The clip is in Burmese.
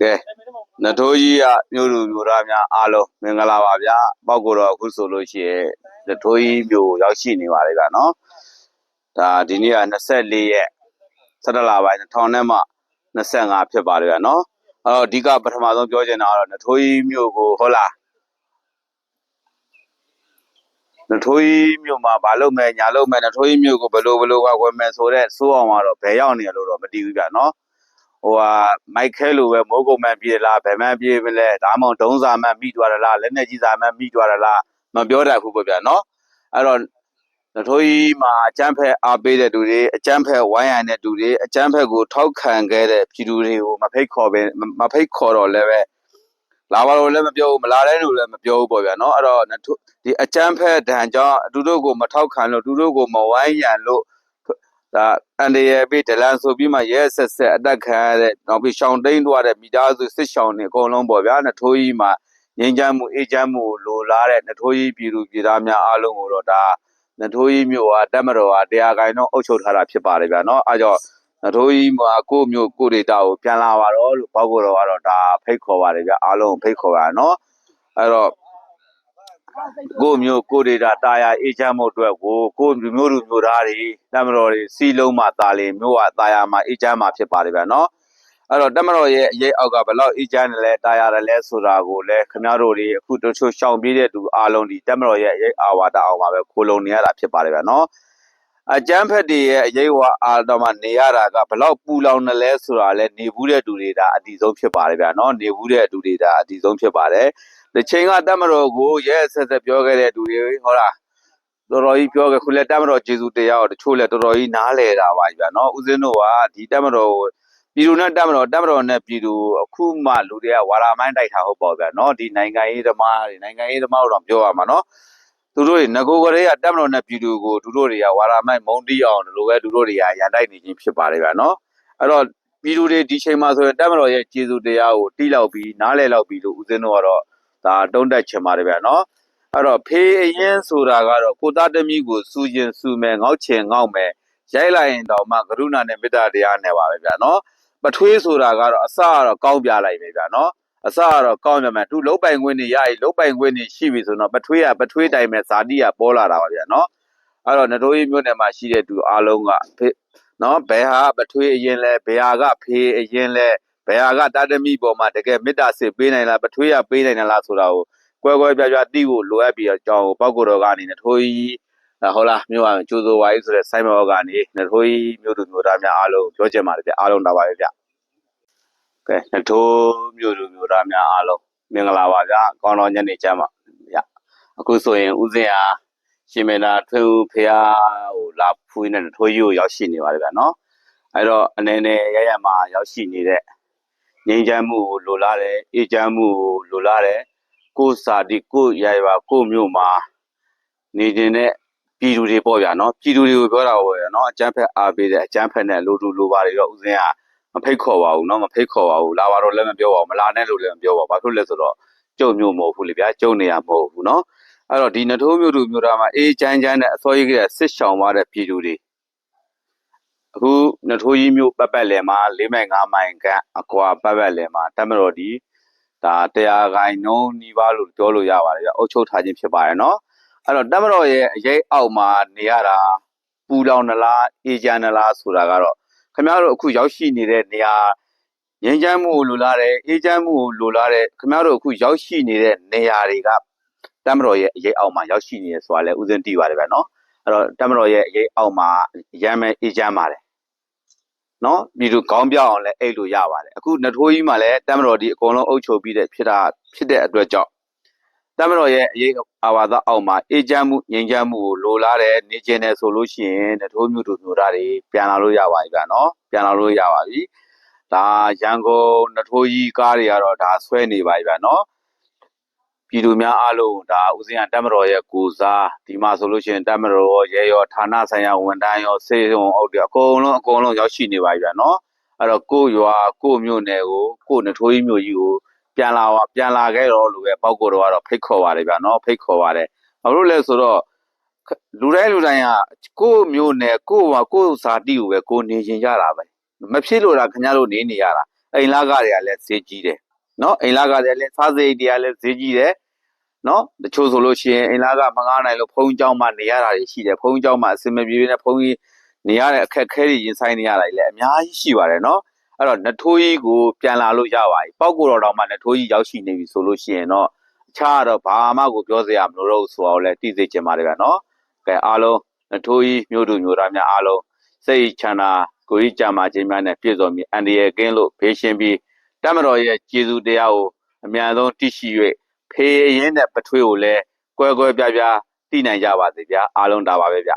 ကဲနစ်ထိုးကြီးကမြို့လူမြို့သားများအားလုံးမင်္ဂလာပါဗျာပောက်ကိုတော့အခုဆိုလို့ရှိရင်နစ်ထိုးကြီးမြို့ရောက်ရှိနေပါလေဗျာနော်ဒါဒီနေ့က24ရက်17လပိုင်း2000နဲ့မှ25ဖြစ်ပါလေဗျာနော်အဲ့တော့အဓိကပထမဆုံးပြောချင်တာကတော့နစ်ထိုးကြီးမြို့ကိုဟုတ်လားနစ်ထိုးကြီးမြို့မှာဘာလုပ်မယ်ညာလုပ်မယ်နစ်ထိုးကြီးမြို့ကိုဘယ်လိုဘယ်လိုကဝယ်မယ်ဆိုတော့စိုးအောင်ကတော့ဘယ်ရောက်နေရလို့တော့မတည်ဘူးဗျာနော် ဟိုဟာမိုက်ခဲလိုပဲမိုးကုံမှန်ပြေးလားဗယ်မှန်ပြေးမလဲဒါမှမဟုတ်ဒုံးစာမှန်မိသွားတယ်လားလက်နဲ့ကြီးစာမှန်မိသွားတယ်လားမပြောတတ်ဘူးပေါ့ဗျာနော်အဲ့တော့နထိုးကြီးမှာအကျန်းဖက်အားပေးတဲ့သူတွေအကျန်းဖက်ဝိုင်းရံတဲ့သူတွေအကျန်းဖက်ကိုထောက်ခံခဲ့တဲ့ပြည်သူတွေကိုမဖိတ်ခေါ်ပဲမဖိတ်ခေါ်တော့လည်းပဲလာပါလို့လည်းမပြောဘူးမလာတဲ့လူလည်းမပြောဘူးပေါ့ဗျာနော်အဲ့တော့နထိုးဒီအကျန်းဖက်ဒဏ်ကြောင့်သူတို့ကိုမထောက်ခံလို့သူတို့ကိုမဝိုင်းရံလို့ ဒါအန်ဒီရပြီးဒလန်ဆိုပြီးမှရဲဆက်ဆက်အတက်ခံရတဲ့နောက်ပြီးရှောင်းတိန်သွားတဲ့မိသားစုစစ်ရှောင်းတွေအကုန်လုံးပေါ့ဗျာနထိုးကြီးမှာငင်းချမ်းမှုအေးချမ်းမှုကိုလိုလားတဲ့နထိုးကြီးပြည်သူပြည်သားများအားလုံးကိုတော့ဒါနထိုးကြီးမြို့ဟာတက်မတော်ဟာတရားကိုင်တော့အုပ်ချုပ်ထားတာဖြစ်ပါတယ်ဗျာနော်အဲကြောင့်နထိုးကြီးမှာကိုယ့်မြို့ကိုယ့်ဒေတာကိုပြန်လာပါတော့လို့ပေါ့ကိုတော့ကတော့ဒါဖိတ်ခေါ်ပါတယ်ဗျာအားလုံးဖိတ်ခေါ်ပါနော်အဲတော့ ကိုယ့်မျိုးကိုယ့်ဒေတာတာယာအေးချမ်းမှုအတွက်ကိုကိုယ့်မျိုးလူမျိုးသားတွေတမတော်တွေစီလုံးမှတာလင်မျိုးကတာယာမှာအေးချမ်းမှာဖြစ်ပါတယ်ဗျာနော်အဲ့တော့တမတော်ရဲ့အရေးအောက်ကဘယ်လောက်အေးချမ်းတယ်လဲတာယာတယ်လဲဆိုတာကိုလည်းခင်ဗျားတို့တွေအခုတချို့ရှောင်ပြေးတဲ့သူအားလုံးဒီတမတော်ရဲ့အရေးအာဝါဒအောင်မှာပဲခိုလုံနေရတာဖြစ်ပါတယ်ဗျာနော် အကျန်းဖက်တွေရဲ့အရေးဝါအာတော်မှာနေရတာကဘယ်လောက်ပူလောင်တယ်လဲဆိုတာလဲနေဘူးတဲ့သူတွေဒါအတီဆုံးဖြစ်ပါတယ်ဗျာနော်နေဘူးတဲ့သူတွေဒါအတီဆုံးဖြစ်ပါတယ်ဒီချိန်ကတတ်မတော်ကိုရဲဆက်ဆက်ပြောခဲ့တဲ့သူတွေဟောလားတော်တော်ကြီးပြောခဲ့ခုလက်တတ်မတော်ကျေစုတရားကိုတချို့လက်တော်တော်ကြီးနားလဲတာပါဗျာနော်ဦးစင်းတို့ကဒီတတ်မတော်ကိုပြည်သူနဲ့တတ်မတော်တတ်မတော်နဲ့ပြည်သူအခုမှလူတွေကဝါရာမိုင်းတိုက်တာဟုတ်ပေါ့ဗျာနော်ဒီနိုင်ငံရေးသမားတွေနိုင်ငံရေးသမားတို့တော့ပြောရမှာနော် သူတို့တွေငကိုကလေးကတတ်မတော်နဲ့ပြည်သူကိုသူတို့တွေကဝါရာမိုင်းမုံတီးအောင်ဒီလိုပဲသူတို့တွေကရန်တိုက်နေခြင်းဖြစ်ပါတယ်ဗျာနော်အဲ့တော့ပြည်သူတွေဒီချိန်မှာဆိုရင်တတ်မတော်ရဲ့ကျေစုတရားကိုတီးလောက်ပြီးနားလဲလောက်ပြီးလို့ဦးစင်းတို့ကတော့ဒါတုံးတက်ချင်ပါတယ်ဗျာနော်အဲ့တော့ဖေးအရင်ဆိုတာကတော့ကိုသားသမီးကိုစူရင်စူမယ်ငေါက်ချင်ငေါက်မယ်ရိုက်လိုက်ရင်တော့မှကရုဏာနဲ့မေတ္တာတရားနဲ့ပါပဲဗျာနော်ပထွေးဆိုတာကတော့အစကတော့ကောင်းပြလိုက်ပဲဗျာနော် အစကတော့ကောင်းပြမယ်သူလုတ်ပိုင်ခွင့်နေရည်လုတ်ပိုင်ခွင့်နေရှိပြီဆိုတော့ပထွေးကပထွေးတိုင်းပဲဇာတိကပေါ်လာတာပါဗျာနော်အဲ့တော့နတိုးကြီးမြို့နယ်မှာရှိတဲ့သူအားလုံးကဖေးနော်ဘယ်ဟာပထွေးအရင်လဲဘယ်ဟာကဖေးအရင်လဲဘယ်ဟာကတာတမိပေါ်မှာတကယ်မေတ္တာစစ်ပေးနိုင်လားပထွေးရပေးနိုင်လားဆိုတာကိုကွဲကွဲပြားပြားတိဖို့လိုအပ်ပြီးတော့ကြောင်းကိုပောက်ကိုတော်ကနေနထိုးကြီးဟုတ်လားမြို့အောင်ကျိုးစိုးဝါကြီးဆိုတဲ့စိုင်းမောကနေနထိုးကြီးမြို့သူမြို့သားများအားလုံးပြောချင်ပါတယ်ဗျအားလုံးတာပါပဲဗျ ကဲနထိုးမြို့သူမြို့သားများအားလုံးမင်္ဂလာပါဗျကောင်းတော်ညနေချမ်းပါဗျအခုဆိုရင်ဦးစင်ဟာရှင်မေနာထွေဦးဖះဟိုလာဖူးနေတဲ့နထိုးကြီးကိုရောက်ရှိနေပါတယ်ဗျနော်အဲ့တော့အနေနဲ့ရရမှာရောက်ရှိနေတဲ့ငြိမ်းချမ်းမှုကိုလိုလားတယ်အေးချမ်းမှုကိုလိုလားတယ်ကိုယ်စာဒီကိုယ်ရရပါကိုယ်မျိုးမှာနေနေတဲ့ပြည်သူတွေပေါ့ဗျာနော်ပြည်သူတွေကိုပြောတာပေါ့ဗျာနော်အကျန်းဖက်အားပေးတဲ့အကျန်းဖက်နဲ့လိုတူလိုပါတွေတော့ဦးစင်းက မဖိတ်ခေါ်ပါဘူးနော်မဖိတ်ခေါ်ပါဘူးလာပါတော့လည်းမပြောပါဘူးမလာနဲ့လို့လည်းမပြောပါဘူးဘာဖြစ်လဲဆိုတော့ကြုံမျိုးမဟုတ်ဘူးလေဗျာကြုံနေရမဟုတ်ဘူးနော်အဲ့တော့ဒီနထိုးမျိုးသူမျိုးသားမှာအေးချမ်းချမ်းနဲ့အစောကြီးကစစ်ရှောင်သွားတဲ့ပြည်သူတွေအခုနထိုးကြီးမျိုးပတ်ပတ်လည်မှာ၄မိုင်၅မိုင်ခန့်အကွာပတ်ပတ်လည်မှာတမတော်ဒီဒါတရားဂိုင်နှုံးနီးပါးလို့ပြောလို့ရပါတယ်ဗျအုတ်ချုပ်ထားခြင်းဖြစ်ပါတယ်နော်အဲ့တော့တက်မတော်ရဲ့အရေးအောက်မှာနေရတာပူလောင်နလားအေဂျန်နလားဆိုတာကတော့ ခင်ဗျားတို့အခုရောက်ရှိနေတဲ့နေရာငင်းချမ်းမှုကိုလိုလားတယ်အေဂျန်မှုကိုလိုလားတယ်ခင်ဗျားတို့အခုရောက်ရှိနေတဲ့နေရာတွေကတက်မတော်ရဲ့အရေးအောက်မှာရောက်ရှိနေရဆိုတာလည်းဥစဉ်သိပါတယ်ဗျနော်အဲ့တော့တက်မတော်ရဲ့အရေးအောက်မှာရမ်းမဲ့အေဂျန်ပါတယ်နော်ပြည်သူကောင်းပြောင်းအောင်လည်းအဲ့လိုရပါတယ်အခုနထိုးကြီးမှာလည်းတမတော်ဒီအကုန်လုံးအုပ်ချုပ်ပြီးတဲ့ဖြစ်တာဖြစ်တဲ့အတွက်ကြောင့် တမတော်ရဲ့အရေးအာဝါဒအောက်မှာအေဂျင့်မှုငြိမ်ချမ်းမှုကိုလိုလားတဲ့နေကျင်တယ်ဆိုလို့ရှိရင်နထိုးမြို့သူမြို့သားတွေပြန်လာလို့ရပါပြီဗျာနော်ပြန်လာလို့ရပါပြီဒါရန်ကုန်နထိုးကြီးကားတွေကတော့ဒါဆွဲနေပါပြီဗျာနော်ပြည်သူများအားလုံးဒါဦးစင်းကတမတော်ရဲ့ကိုစားဒီမှာဆိုလို့ရှိရင်တမတော်ရဲရောဌာနဆိုင်ရာဝန်ထမ်းရောစေုံအုပ်တွေအကုန်လုံးအကုန်လုံးရောက်ရှိနေပါပြီဗျာနော်အဲ့တော့ကိုယ့်ရွာကိုယ့်မြို့နယ်ကိုကိုယ့်နထိုးကြီးမြို့ကြီးကို ပြန်လာပါပြန်လာခဲ့တော့လို့ပဲပေါက်ကိုတော့ကတော့ဖိတ်ခေါ်ပါတယ်ဗျာနော်ဖိတ်ခေါ်ပါတယ်ဘာလို့လဲဆိုတော့လူတိုင်းလူတိုင်းကကိုယ့်မျိုးနဲ့ကိုယ့်ဟာကိုယ့်စာတိကိုပဲကိုနေရင်ရတာပဲမဖြစ်လို့တာခင်ဗျားတို့နေနေရတာအိမ်လာကတွေကလည်းဈေးကြီးတယ်နော်အိမ်လာကတွေလည်းစားစိတ်တွေကလည်းဈေးကြီးတယ်နော်တချို့ဆိုလို့ရှိရင်အိမ်လာကမငားနိုင်လို့ဖုန်းကြောင်းမှနေရတာတွေရှိတယ်ဖုန်းကြောင်းမှအစင်မပြေဘဲနဲ့ဖုန်းကြီးနေရတဲ့အခက်အခဲတွေရင်ဆိုင်နေရတာတွေလည်းအများကြီးရှိပါတယ်နော် အဲ့တော့နစ်ထိုးကြီးကိုပြန်လာလို့ရပါပြီပောက်ကိုတော်တောင်မှနစ်ထိုးကြီးရောက်ရှိနေပြီဆိုလို့ရှိရင်တော့အခြားတော့ဘာမှကိုပြောစရာမလိုတော့ဘူးဆိုတော့လည်းသိစေချင်ပါတယ်ဗျာနော်ကဲအားလုံးနစ်ထိုးကြီးမျိုးတို့မျိုးသားများအားလုံးစိတ်ချမ်းသာကိုယ်ကြီးကြံမာခြင်းများနဲ့ပြည့်စုံပြီးအန္တရာယ်ကင်းလို့ဖေးရှင်ပြီးတမတော်ရဲ့ကျေးဇူးတရားကိုအမြန်ဆုံးသိရှိ၍ဖေးရင်းတဲ့ပထွေးကိုလည်းကွဲကွဲပြားပြားသိနိုင်ကြပါစေဗျာအားလုံးဒါပါပဲဗျာ